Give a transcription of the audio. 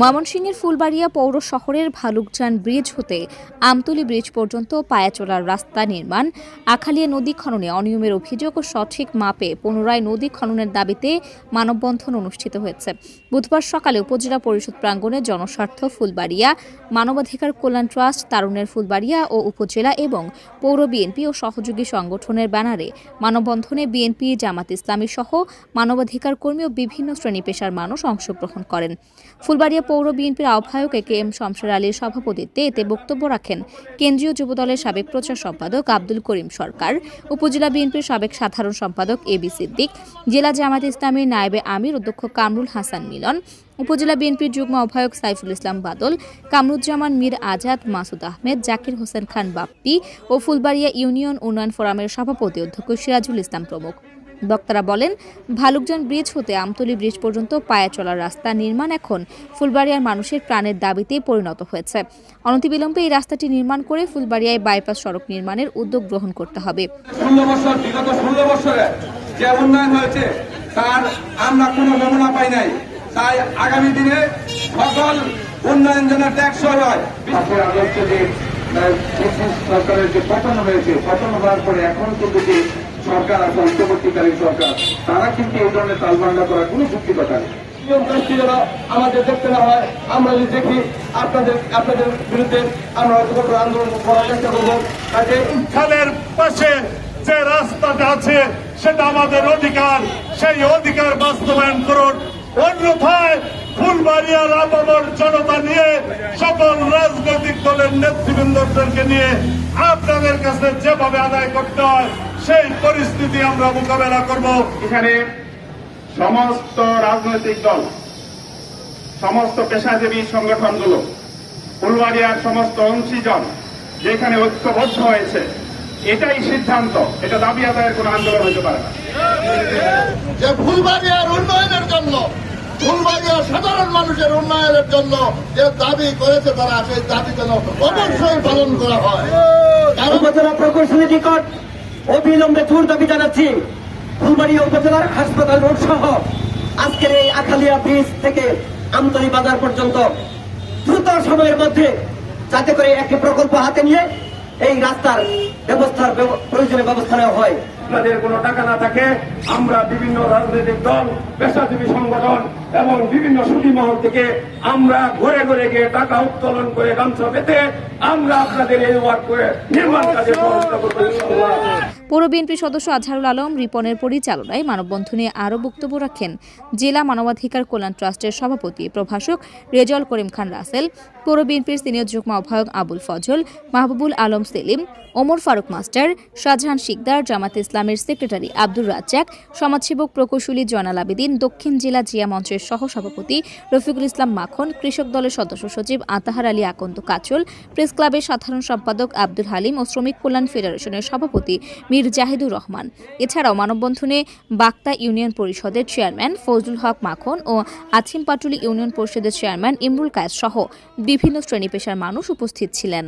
ময়মনসিংহের ফুলবাড়িয়া পৌর শহরের ভালুকজান ব্রিজ হতে আমতলী ব্রিজ পর্যন্ত পায়ে চলার রাস্তা নির্মাণ, আখালিয়া নদী খননে অনিয়মের অভিযোগ ও সঠিক মাপে পুনরায় নদী খননের দাবিতে মানববন্ধন অনুষ্ঠিত হয়েছে। বুধবার সকালে উপজেলা পরিষদ প্রাঙ্গণে জনস্বার্থ ফুলবাড়িয়া, মানবাধিকার কল্যাণ ট্রাস্ট তারুণের ফুলবাড়িয়া ও উপজেলা এবং পৌর বিএনপি ও সহযোগী সংগঠনের ব্যানারে মানববন্ধনে বিএনপি, জামাত ইসলামী সহ মানবাধিকার কর্মী ও বিভিন্ন শ্রেণি পেশার মানুষ অংশগ্রহণ করেন। ফুলবাড়িয়া পৌর বিএনপির আহ্বায়ক এ কে এম শমশের আলীর সভাপতিত্বে এতে বক্তব্য রাখেন কেন্দ্রীয় যুবদলের সাবেক প্রচার সম্পাদক আব্দুল করিম সরকার, উপজেলা বিএনপির সাবেক সাধারণ সম্পাদক এ বি সিদ্দিক, জেলা জামাত ইসলামী নায়েবে আমির, অধ্যক্ষ কামরুল হাসান মিলন, উপজেলা বিএনপির যুগ্ম আহ্বায়ক সাইফুল ইসলাম বাদল, কামরুজ্জামান মীর আজাদ, মাসুদ আহমেদ, জাকির হোসেন খান বাপ্পি ও ফুলবাড়িয়া ইউনিয়ন উন্নয়ন ফোরামের সভাপতি অধ্যক্ষ সিরাজুল ইসলাম প্রমুখ। বক্তারা বলেন ভালুকজন ব্রিজ হতে আমতলী ব্রিজ পর্যন্ত পায়ে চলার রাস্তা নির্মাণ এখন ফুলবাড়িয়ার মানুষের প্রাণের দাবিতেই পরিণত হয়েছে। অনতিবিলম্বে এই রাস্তাটি নির্মাণ করে ফুলবাড়িয়ায় বাইপাস সড়ক নির্মাণের উদ্যোগ গ্রহণ করতে হবে। বছর বিগত ষোলো বছরে যে উন্নয়ন হয়েছে তার আমরা কোনো নমুনা পাই নাই। তাই আগামী দিনে সকল উন্নয়ন যেন ট্যাক্স হয়। সরকারের যে পতন হয়েছে পতন হওয়ার পরে এখন কিন্তু যে সরকার আছে অন্তর্বর্তীকালীন সরকার তারা কিন্তু এই ধরনের তালবান্ডা করার কোনো যুক্তিকতা নেই নিয়ম যেন আমাদের দেখতে না হয় আমরা যদি দেখি আপনাদের আপনাদের বিরুদ্ধে আমরা কঠোর আন্দোলন করার চেষ্টা করব। কাজে খালের পাশে যে রাস্তাটা আছে সেটা আমাদের অধিকার। সেই অধিকার বাস্তবায়ন করুন। অন্যথায় ফুলবাড়িয়ার আপামর জনতা নিয়ে সকল রাজনৈতিক দলের নেতৃবৃন্দদেরকে নিয়ে আপনাদের কাছে যেভাবে আদায় করতে হয় সেই পরিস্থিতি আমরা মোকাবেলা করব। এখানে সমস্ত রাজনৈতিক দল সমস্ত পেশাজীবী সংগঠনগুলো ফুলবাড়িয়ার সমস্ত অংশীজন যেখানে ঐক্যবদ্ধ হয়েছে এটাই সিদ্ধান্ত এটা দাবি আদায়ের কোনো আন্দোলন হতে পারে না। যে ফুলবাড়িয়ার উন্নয়নের জন্য ফুলবাড়িয়ার সাধারণ মানুষের উন্নয়নের জন্য যে দাবি করেছে তারা, সেই দাবি যেন অবশ্যই পালন করা হয়। উপজেলা প্রকৌশলী নিকট অবিলম্বে জোর দাবি জানাচ্ছি। ফুলবাড়িয়া উপজেলার হাসপাতাল রোড সহ আজকের এই আখালিয়া ব্রিজ থেকে আমতলী বাজার পর্যন্ত দ্রুত সময়ের মধ্যে যাতে করে একটি প্রকল্প হাতে নিয়ে এই রাস্তার ব্যবস্থার ব্যব- প্রয়োজনীয় ব্যবস্থা নেওয়া হয়। আপনাদের কোনো টাকা না থাকে, আমরা বিভিন্ন রাজনৈতিক দল, পেশাজীবী সংগঠন এবং বিভিন্ন সুদী মহল থেকে আমরা ঘরে ঘরে গিয়ে টাকা উত্তোলন করে গামছা পেতে আমরা আপনাদের এই ওয়ার্ক করে নির্মাণ কাজে সহযোগিতা। পৌর বিএনপির সদস্য আজহারুল আলম রিপনের পরিচালনায় মানববন্ধনে আরও বক্তব্য রাখেন জেলা মানবাধিকার কল্যাণ ট্রাস্টের সভাপতি, প্রভাষক রেজল করিম খান রাসেল, পৌর বিএনপির সিনিয়র যুগ্ম আহ্বায়ক আবুল ফজল, মাহবুবুল আলম সেলিম, ওমর ফারুক মাস্টার, শাহজাহান শিকদার, জামাত ইসলামের সেক্রেটারি আব্দুর রাজ্জাক, সমাজসেবক প্রকৌশলী জয়নাল আবেদিন, দক্ষিণ জেলা জিয়া মঞ্চের সহ সভাপতি রফিকুল ইসলাম মাখন, কৃষক দলের সদস্য সচিব আতাহার আলী আকন্দ কাচল, প্রেস ক্লাবের সাধারণ সম্পাদক আব্দুল হালিম ও শ্রমিক কল্যাণ ফেডারেশনের সভাপতি মীর জাহিদুর রহমান। এছাড়াও মানববন্ধনে বাক্তা ইউনিয়ন পরিষদের চেয়ারম্যান ফজলুল হক মাখন ও আছিম পাটুলি ইউনিয়ন পরিষদের চেয়ারম্যান ইমরুল কায়েস সহ বিভিন্ন শ্রেণি পেশার মানুষ উপস্থিত ছিলেন।